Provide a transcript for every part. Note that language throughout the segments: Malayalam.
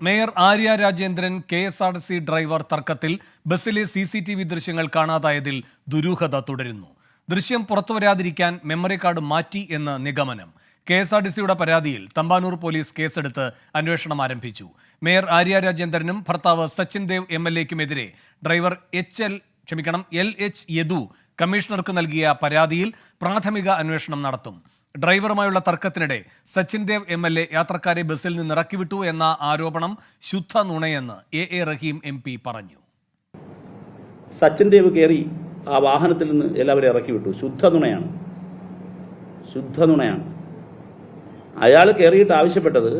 Mayor Arya Rajendran K S R C driver തർക്കത്തിൽ ബസ്സിലെ സി സി ടി വി ദൃശ്യങ്ങൾ കാണാതായതിൽ ദുരൂഹത തുടരുന്നു. ദൃശ്യം പുറത്തുവരാതിരിക്കാൻ മെമ്മറി കാർഡ് മാറ്റി എന്ന് നിഗമനം. കെ എസ് ആർ ടി സിയുടെ പരാതിയിൽ തമ്പാനൂർ പോലീസ് കേസെടുത്ത് അന്വേഷണം ആരംഭിച്ചു. മേയർ ആര്യ രാജേന്ദ്രനും ഭർത്താവ് സച്ചിൻ ദേവ് എം എൽ എക്കുമെതിരെ ഡ്രൈവർ എച്ച് എൽ ക്ഷമിക്കണം എൽ എച്ച് യദു കമ്മീഷണർക്ക് നൽകിയ പരാതിയിൽ പ്രാഥമിക അന്വേഷണം നടത്തും. ഡ്രൈവറുമായുള്ള തർക്കത്തിനിടെ Sachin Dev M L A യാത്രക്കാരെ ബസ്സിൽ നിന്ന് ഇറക്കിവിട്ടു എന്ന ആരോപണം ശുദ്ധ നുണയെന്ന് A A Rahim M P പറഞ്ഞു. സച്ചിൻ ദേവ് കയറി ആ വാഹനത്തിൽ നിന്ന് എല്ലാവരെയും ഇറക്കിവിട്ടു. ശുദ്ധ നുണയാണ്. ശുദ്ധ നുണയാണ്. അയാൾ കയറിയിട്ട് ആവശ്യപ്പെട്ടത്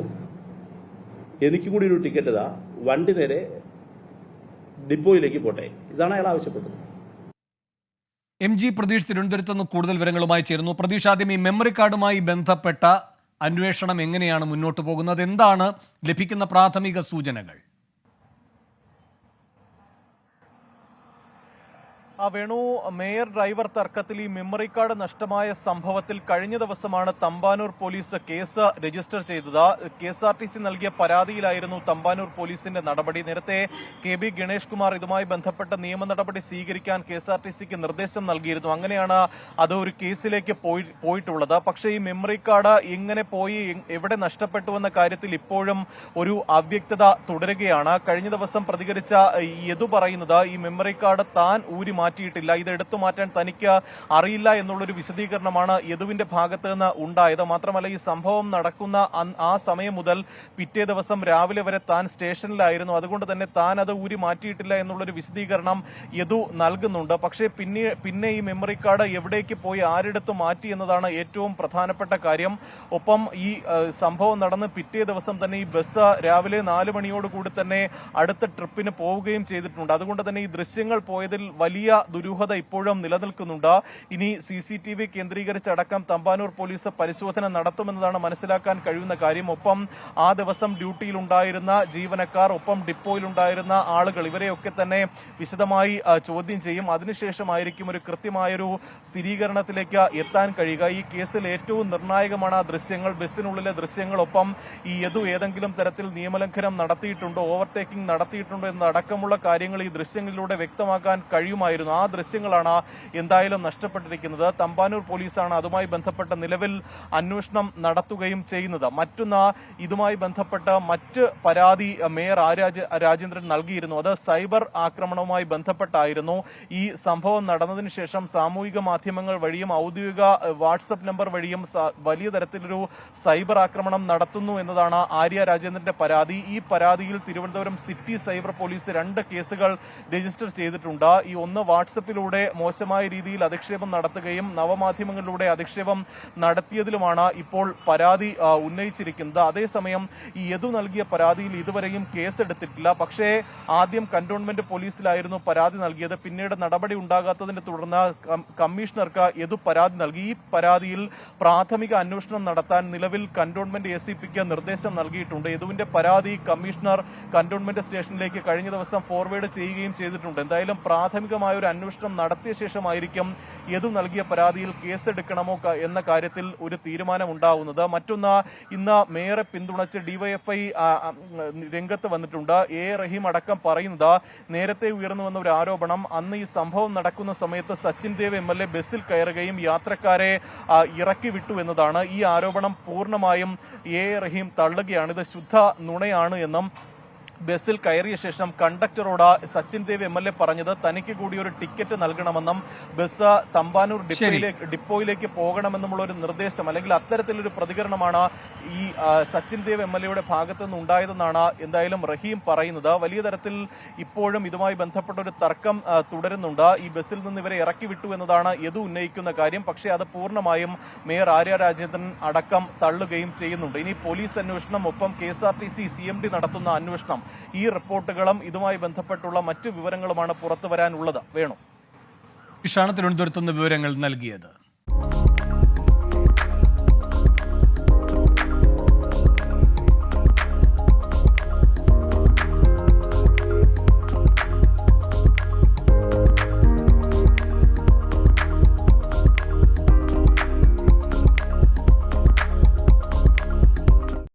എനിക്കും കൂടി ഒരു ടിക്കറ്റ് ഇതാ വണ്ടി നേരെ ഡിപ്പോയിലേക്ക് പോട്ടെ. ഇതാണ് അയാൾ ആവശ്യപ്പെട്ടത്. എം ജി പ്രതീഷ് തിരുവനന്തപുരത്ത് നിന്ന് കൂടുതൽ വിവരങ്ങളുമായി ചേരുന്നു. പ്രതീഷ് ആദ്യം ഈ മെമ്മറി കാർഡുമായി ബന്ധപ്പെട്ട അന്വേഷണം എങ്ങനെയാണ് മുന്നോട്ട് പോകുന്നത്? എന്താണ് ലഭിക്കുന്ന പ്രാഥമിക സൂചനകൾ ആ വേണു മേയർ ഡ്രൈവർ തർക്കത്തിൽ ഈ മെമ്മറി കാർഡ് നഷ്ടമായ സംഭവത്തിൽ കഴിഞ്ഞ ദിവസമാണ് തമ്പാനൂർ പോലീസ് കേസ് രജിസ്റ്റർ ചെയ്തത്. K S R T C നൽകിയ പരാതിയിലായിരുന്നു തമ്പാനൂർ പോലീസിന്റെ നടപടി. നേരത്തെ കെ ബി ഗണേഷ് കുമാർ ഇതുമായി ബന്ധപ്പെട്ട നിയമ നടപടി സ്വീകരിക്കാൻ കെ എസ് ആർ ടി സിക്ക് നിർദ്ദേശം നൽകിയിരുന്നു. അങ്ങനെയാണ് അത് ഒരു കേസിലേക്ക് പോയി പോയിട്ടുള്ളത്. പക്ഷേ ഈ മെമ്മറി കാർഡ് എങ്ങനെ പോയി എവിടെ നഷ്ടപ്പെട്ടുവെന്ന കാര്യത്തിൽ ഇപ്പോഴും ഒരു അവ്യക്തത തുടരുകയാണ്. കഴിഞ്ഞ ദിവസം പ്രതികരിച്ച യദു പറയുന്നത് ഈ മെമ്മറി കാർഡ് താൻ ഊരി മാറ്റിയിട്ടില്ല. ഇത് എടുത്തു മാറ്റാൻ തനിക്ക് അറിയില്ല എന്നുള്ളൊരു വിശദീകരണമാണ് യദുവിന്റെ ഭാഗത്ത് നിന്ന് ഉണ്ടായത്. മാത്രമല്ല ഈ സംഭവം നടക്കുന്ന ആ സമയം മുതൽ പിറ്റേ ദിവസം രാവിലെ വരെ താൻ സ്റ്റേഷനിലായിരുന്നു. അതുകൊണ്ട് തന്നെ താൻ അത് ഊരി മാറ്റിയിട്ടില്ല എന്നുള്ളൊരു വിശദീകരണം യദു നൽകുന്നുണ്ട്. പക്ഷേ പിന്നെ പിന്നെ ഈ മെമ്മറി കാർഡ് എവിടേക്ക് പോയി ആരെടുത്ത് മാറ്റി എന്നതാണ് ഏറ്റവും പ്രധാനപ്പെട്ട കാര്യം. ഒപ്പം ഈ സംഭവം നടന്ന് പിറ്റേ ദിവസം തന്നെ ഈ ബസ് രാവിലെ നാല് മണിയോട് കൂടി തന്നെ അടുത്ത ട്രിപ്പിന് പോവുകയും ചെയ്തിട്ടുണ്ട്. അതുകൊണ്ട് തന്നെ ഈ ദൃശ്യങ്ങൾ പോയതിൽ വലിയ ദുരൂഹത ഇപ്പോഴും നിലനിൽക്കുന്നുണ്ട്. ഇനി സി സി ടി വി കേന്ദ്രീകരിച്ചടക്കം തമ്പാനൂർ പോലീസ് പരിശോധന നടത്തുമെന്നതാണ് മനസ്സിലാക്കാൻ കഴിയുന്ന കാര്യം. ഒപ്പം ആ ദിവസം ഡ്യൂട്ടിയിലുണ്ടായിരുന്ന ജീവനക്കാർ ഒപ്പം ഡിപ്പോയിലുണ്ടായിരുന്ന ആളുകൾ ഇവരെയൊക്കെ തന്നെ വിശദമായി ചോദ്യം ചെയ്യും. അതിനുശേഷമായിരിക്കും ഒരു കൃത്യമായൊരു സ്ഥിരീകരണത്തിലേക്ക് എത്താൻ കഴിയുക. ഈ കേസിൽ ഏറ്റവും നിർണായകമാണ് ആ ദൃശ്യങ്ങൾ. ബസ്സിനുള്ളിലെ ദൃശ്യങ്ങളൊപ്പം ഈ യതു ഏതെങ്കിലും തരത്തിൽ നിയമലംഘനം നടത്തിയിട്ടുണ്ടോ ഓവർടേക്കിംഗ് നടത്തിയിട്ടുണ്ടോ എന്നടക്കമുള്ള കാര്യങ്ങൾ ഈ ദൃശ്യങ്ങളിലൂടെ വ്യക്തമാക്കാൻ കഴിയുമായിരുന്നു. ആ ദൃശ്യങ്ങളാണ് എന്തായാലും നഷ്ടപ്പെട്ടിരിക്കുന്നത്. തമ്പാനൂർ പോലീസാണ് അതുമായി ബന്ധപ്പെട്ട നിലവിൽ അന്വേഷണം നടത്തുകയും ചെയ്യുന്നത്. മറ്റൊന്ന് ഇതുമായി ബന്ധപ്പെട്ട മറ്റ് പരാതി മേയർ ആരാജ രാജേന്ദ്രൻ നൽകിയിരുന്നു. അത് സൈബർ ആക്രമണവുമായി ബന്ധപ്പെട്ടായിരുന്നു. ഈ സംഭവം നടന്നതിന് ശേഷം സാമൂഹിക മാധ്യമങ്ങൾ വഴിയും ഔദ്യോഗിക വാട്സപ്പ് നമ്പർ വഴിയും വലിയ തരത്തിലൊരു സൈബർ ആക്രമണം നടത്തുന്നു എന്നതാണ് ആര്യ രാജേന്ദ്രന്റെ പരാതി. ഈ പരാതിയിൽ തിരുവനന്തപുരം സിറ്റി സൈബർ പോലീസ് രണ്ട് കേസുകൾ രജിസ്റ്റർ ചെയ്തിട്ടുണ്ട്. ഈ ഒന്ന് വാട്സപ്പിലൂടെ മോശമായ രീതിയിൽ അധിക്ഷേപം നടത്തുകയും നവമാധ്യമങ്ങളിലൂടെ അധിക്ഷേപം നടത്തിയതിലുമാണ് ഇപ്പോൾ പരാതി ഉന്നയിച്ചിരിക്കുന്നത്. അതേസമയം ഈ യദു നൽകിയ പരാതിയിൽ ഇതുവരെയും കേസെടുത്തിട്ടില്ല. പക്ഷേ ആദ്യം കന്റോൺമെന്റ് പോലീസിലായിരുന്നു പരാതി നൽകിയത്. പിന്നീട് നടപടി ഉണ്ടാകാത്തതിനെ തുടർന്ന് കമ്മീഷണർക്ക് യദു പരാതി നൽകി. ഈ പരാതിയിൽ പ്രാഥമിക അന്വേഷണം നടത്താൻ നിലവിൽ കന്റോൺമെന്റ് എ നിർദ്ദേശം നൽകിയിട്ടുണ്ട്. യദുവിന്റെ പരാതി കമ്മീഷണർ കന്റോൺമെന്റ് സ്റ്റേഷനിലേക്ക് കഴിഞ്ഞ ദിവസം ഫോർവേഡ് ചെയ്യുകയും ചെയ്തിട്ടുണ്ട്. എന്തായാലും പ്രാഥമികമായ ഒരു അന്വേഷണം നടത്തിയ ശേഷമായിരിക്കും യദു നൽകിയ പരാതിയിൽ കേസെടുക്കണമോ എന്ന കാര്യത്തിൽ ഒരു തീരുമാനം ഉണ്ടാവുന്നത് മറ്റൊന്ന് ഇന്ന് മേയറെ പിന്തുണച്ച് ഡിവൈഎഫ്ഐ രംഗത്ത് വന്നിട്ടുണ്ട്. എ. റഹീം അടക്കം പറയുന്നത് നേരത്തെ ഉയർന്നു വന്ന ഒരു ആരോപണം അന്ന് ഈ സംഭവം നടക്കുന്ന സമയത്ത് Sachin Dev M L A ബസ്സിൽ കയറുകയും യാത്രക്കാരെ ഇറക്കി വിട്ടു എന്നതാണ്. ഈ ആരോപണം പൂർണമായും എ. റഹീം തള്ളുകയാണ്. ഇത് ശുദ്ധ നുണയാണ് എന്നും ബസ്സിൽ കയറിയ ശേഷം കണ്ടക്ടറോട് Sachin Dev M L A പറഞ്ഞത് തനിക്ക് കൂടി ഒരു ടിക്കറ്റ് നൽകണമെന്നും ബസ് തമ്പാനൂർ ഡിപ്പോയിലേക്ക് ഡിപ്പോയിലേക്ക് പോകണമെന്നുമുള്ള ഒരു നിർദ്ദേശം അല്ലെങ്കിൽ അത്തരത്തിലൊരു പ്രതികരണമാണ് ഈ സച്ചിൻ ദേവ് എം എൽ എയുടെ ഭാഗത്തു എന്തായാലും റഹീം പറയുന്നത്. വലിയ തരത്തിൽ ഇപ്പോഴും ഇതുമായി ബന്ധപ്പെട്ട ഒരു തർക്കം തുടരുന്നുണ്ട്. ഈ ബസ്സിൽ നിന്ന് ഇവരെ ഇറക്കി വിട്ടു എന്നതാണ് യദു ഉന്നയിക്കുന്ന കാര്യം. പക്ഷേ അത് പൂർണമായും മേയർ ആര്യ രാജേന്ദ്രൻ അടക്കം തള്ളുകയും ചെയ്യുന്നുണ്ട്. ഇനി പോലീസ് അന്വേഷണം ഒപ്പം K S R T C C M D നടത്തുന്ന അന്വേഷണം. ഈ റിപ്പോർട്ടുകളും ഇതുമായി ബന്ധപ്പെട്ടുള്ള മറ്റു വിവരങ്ങളുമാണ് പുറത്തു വരാനുള്ളത്. വേണു. ഇഷാണ് തിരുവനന്തപുരത്ത് നിന്ന് വിവരങ്ങൾ നൽകിയത്.